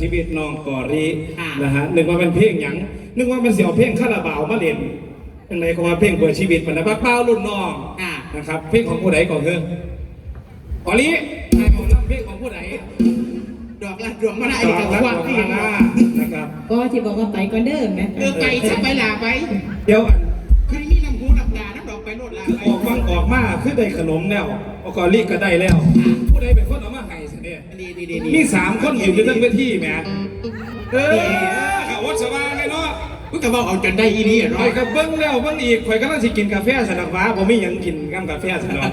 ชีวิตน้องกอรีอ่านนะฮะนึกว่าเป็นเพลงหยังนึกว่าเป็นเสียวเพลงคาราบาวมาเล่นเป็นไรก็ว่าเพลงเปิดชีวิตมันนะป้าเป้ารุ่นน้องอ่านะครับเพลงของผู้ใดก่อนเถอะกอรีไอ้ของรับเพลงของผู้ใดดอกละดวงมาได้ต่อกับรักความของที่มานานะครับก็ที่บอกว่าไปก่อนเดิมไหมเออไปจะไปลาไปเดี๋ยวอัน อกไปโลดลาคือไปออกฟังออกมาคือได้ขนมแล้วเอากอรีก็ได้แล้ว ผู้ใดเป็นคนเอามาให้สิเนี่ยดีดีดีมีสามคนอยู่อยู่ทั้งเวทีแหมเออเขาวัดสว่างเลยเนาะกูก็บอกเอาจนได้อีนี่ร้ข่ออยยก็เบิ้งแล้วเบิ้งอีกข่อยก็ต้องสิกินกาแฟสนับฟ้าผมไม่ยังกินกักาแฟสนับ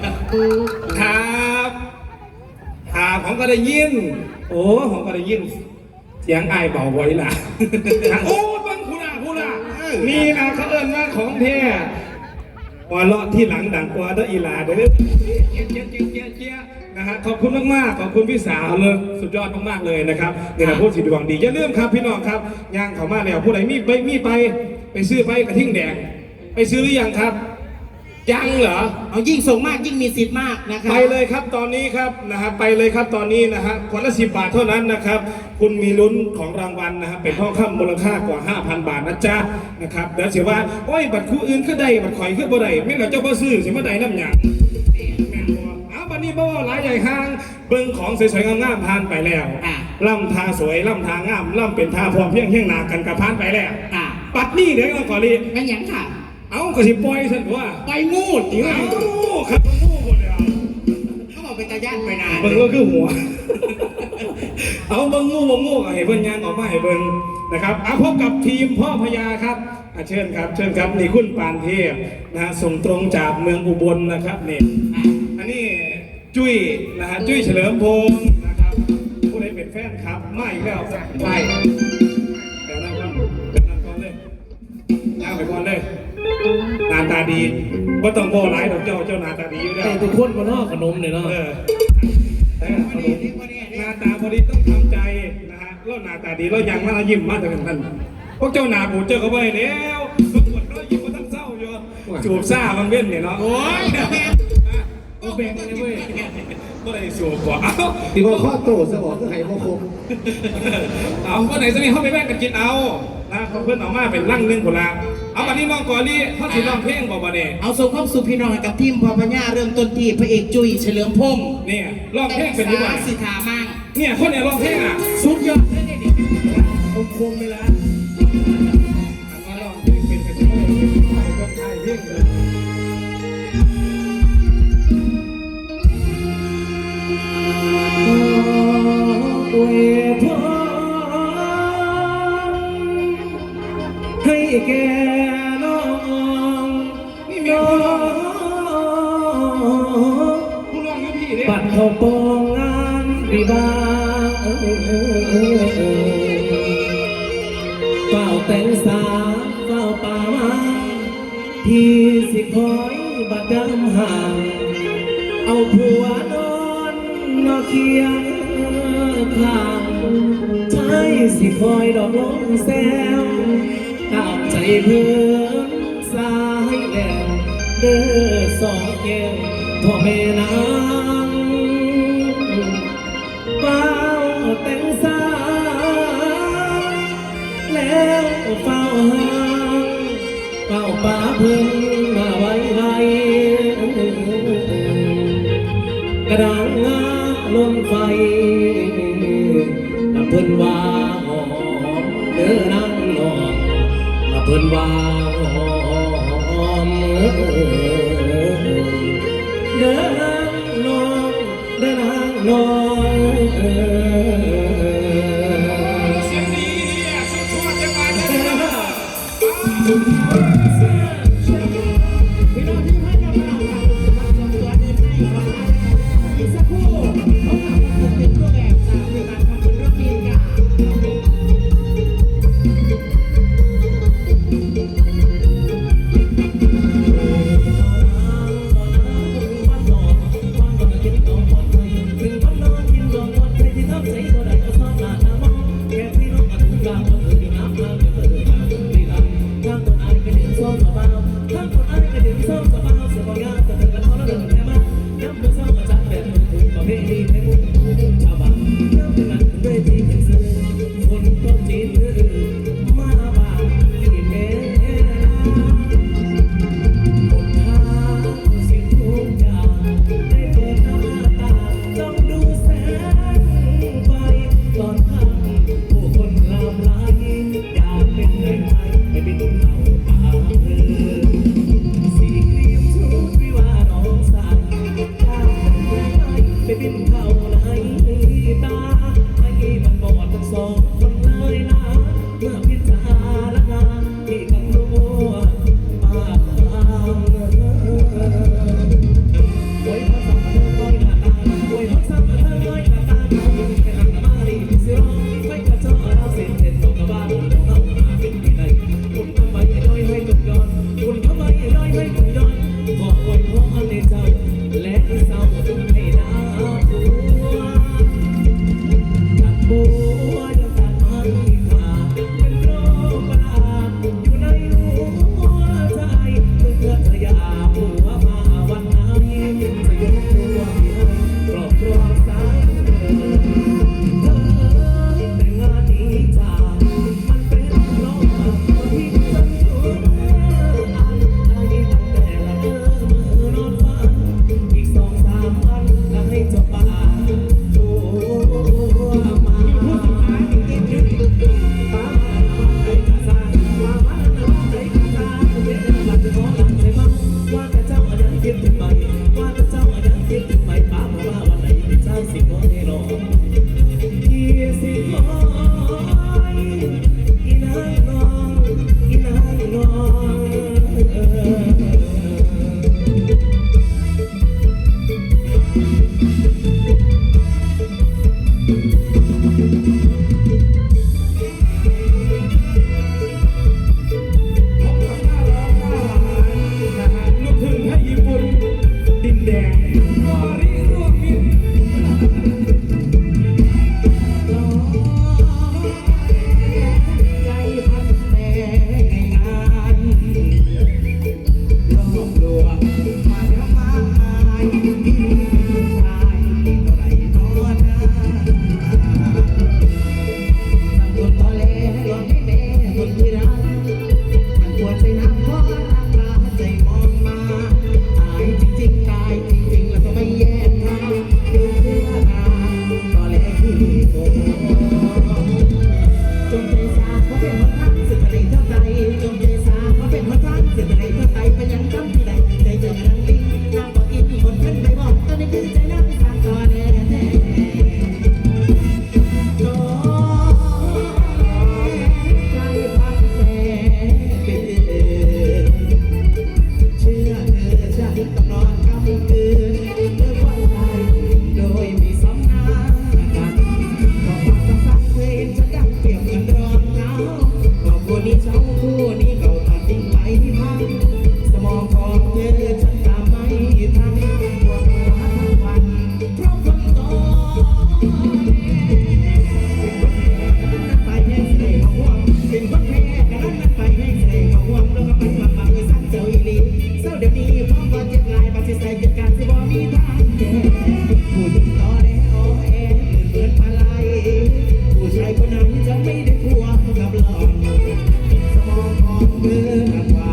ครับครับผมก็ได้ยิน โอ้ผมก็ได้ยิน เสียงไอายเบาไว้ล่ะโอ้เบิ้งคุณอาคุณอานี่นะเขาเอิ้นว่าของแท้ หัวเราะที่หลังดังกว่าเด้ออีหลาเด้อเจี๊ยเจี๊ยเจี๊ยเจี๊ยเจี๊ยนะฮะขอบคุณมากๆขอบคุณพี่สาวเลยสุดยอดมากๆเลยนะครับนี่นะพูดสิดวงดีอย่าลืมครับพี่น้องครับย่างเขามาแล้วผู้ใดมีไปมีไป ไปซื้อไปกระทิ่งแดง ไปซื้อหรือยังครับ ยังเหรอ เอายิ่งส่งมากยิ่งมีสิทธิ์มากนะครัไปเลยครับตอนนี้ครับนะฮะไปเลยครับตอนนี้นะฮะคนละสิบบาทเท่านั้นนะครับ คุณมีลุ้นของรางวัลนะครับเป็นทองคำมูลค่ากว่า 5,000 บาทนะจ๊ะนะครับเดี๋ยวเสียว่าโอ้ยบัตรคู่อื่นขึ้นได้บัตรข่อยขึ้นบ่ได้ไม่เหลือเจ้าบ่ซื้อสิมาได้น้ำหยางแม่นบ่เอาบัดนี้บ่หลายใหญ่ห้างเบิ่งของสวยๆงามๆผ่านไปแล้วอะล่ำทาสวยล่ำทางามล่ำเป็นทาพร้อมเพรียงเฮียงหนากันกับผ่านไปแล้วอะปัดนี่เดี๋ยวเราก่อนเลยไม่หยังค่ะ เอาก็สิปล่อยฉันว่าไปมูดจริงเอาเหรอครับงูหมดเลยอะเขาบอกเป็นตาญาติไปนานเบิ่งก็คือหัว เอาเบิ่งงูเบิ่งงูก็ให้เบิ่งยางออกมาให้เบิ่งนะครับเอาพบกับทีมพ่อพญาครับอะเชิญครับ เชิญครับนี่คุณปานเทพนะฮะส่งตรงจากเมืองอุบลนะครับนี่อันนี้จุ้ยนะฮะจุ้ยเฉลิมพงศ์นะครับ ผู้ใดเป็นแฟนครับไม่แล้วไปเดี๋ยวนั่งก่อนเดี๋ยวนั่งก่อนเลยนั่งไปก่อนเลย หน้าตาดีว่าต้องโบหลายดอกเจ้าเจ้าหน้าตาดีอยู่แล้วแต่ทุกคนมานอกขนมเนี่ยเนาะเออแต่ขนมหน้าตาพอดีต้องทำใจนะฮะแล้วหน้าตาดีแล้วยังมายิ้มมาแต่กันท่านพวกเจ้าหน้าบูเจอเขาไปแล้วทุกคนก็ยิ้มมาทั้งเศร้าอยู่จูบซ่าบางเว้นเนี่ยเนาะโอ้ยเดี๋ยวแม่ก็แบ่งกันเลยเว้ยก็ได้สูบกว่าเอ้าที่ว่าข้อโตสมองก็ให้พ่อคมเอาก็ไหนจะมีเข้าไปแบ่งกันกินเอานะเพื่อนออกมาเป็นร่างหนึงคนละ เอาวันนี้น้องกอลี่เขาสิร้องเพลงบอกมาเนี่ยเอาส่งความสุขพี่น้องให้กับทีมพอพญาเริ่มต้นที่พระเอกจุ้ยเฉลิมพงษ์เนี่ยร้องเพลงเป็นยังไงสาสิทามั่งเนี่ยคนเนี่ยร้องเพลงอะสุดยอดเลยเนี่ยคมคมเวลาอันว่าลองเพลงเป็นกระชุ่มคนไทยเพลงเลยอวยพรให้แก่ เนี่ยปัดเข้าปองงานวิบาเฝ้าแต่งสาเฝ้าป่ามที่สิคอยบัดดำห่าง เอาผัวนอนนอเคียงข้างใช้สิคอยดอกลงแซวตามใจเพื่อนสายแดงเด้อสองแก้วพ่อแม่นา เมื่อมา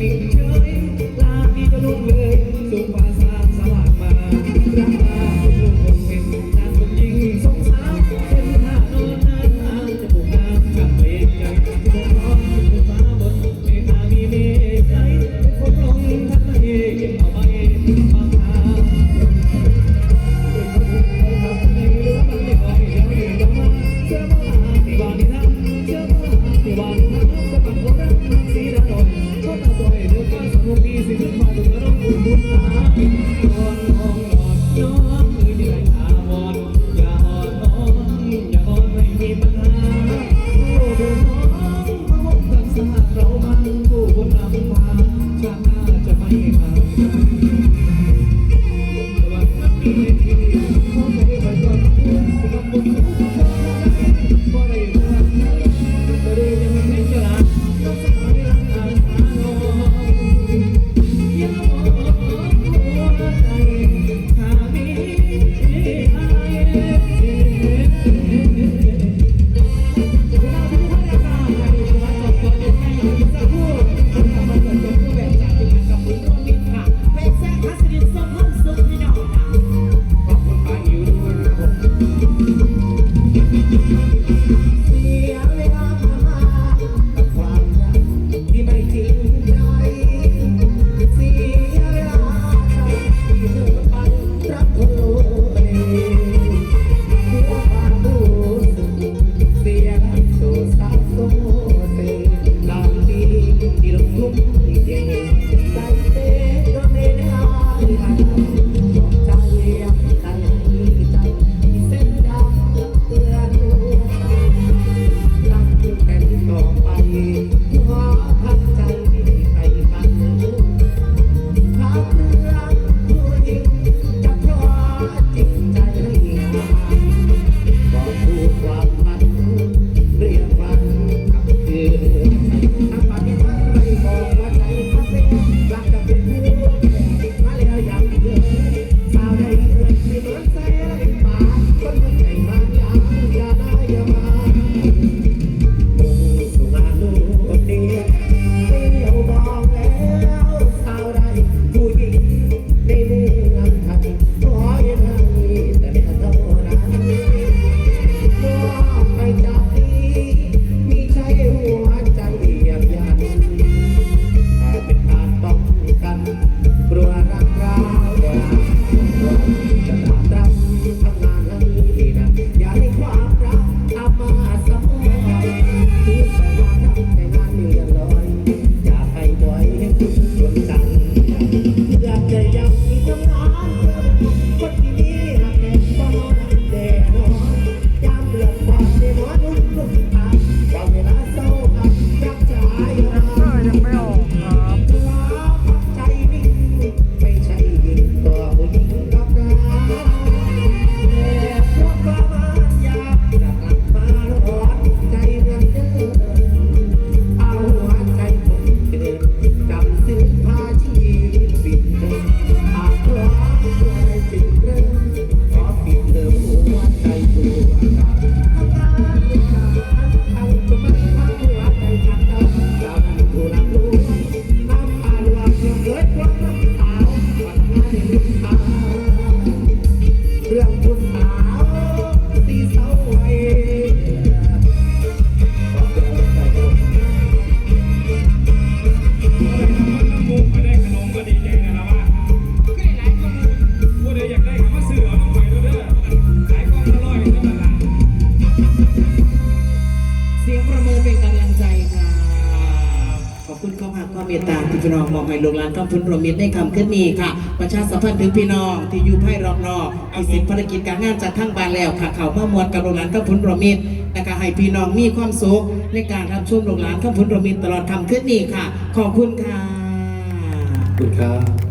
นิ่งเฉยลาพี่จะลุเลยสุภาษาสว่างมารักมาลุกคนเป็นคนจริงสงสารเป็นท่าอนนนอาจะปลุกน้กับเลนกันจะร้องจะฟ้าบนเมฆามีเมฆใจเป็นคนลงทันทีเก็บเอาไว้บางทางเป็นคนไปทำในเรื่รันไม่ไหวแล้วเดี๋ยวมาเชื่อมาที่วันนี้นะเจอว่วั Thank. เสียงประเมินเป็นกำลังใจครับขอบคุณข้อความข้อเมตตาที่พี่น้องมอบให้โรงหลานข้าพุนโรมิตได้คำขึ้นนี้ค่ะ ประชาสัมพันธ์ถึงพี่น้องที่อยู่ไพ่รอบนอกอีสิทธิภารกิจการงานจากทั้งบานแล้วค่ะเขาเมื่อมวลกับโรงหลานข้าพุนโรมิตแนะก็ให้พี่น้องมีความสุขในการรับชมโรงหลานข้าพุนโรมิตตลอดคำขึ้นนี้ค่ะ ขอบคุณค่ะขอบคุณครับ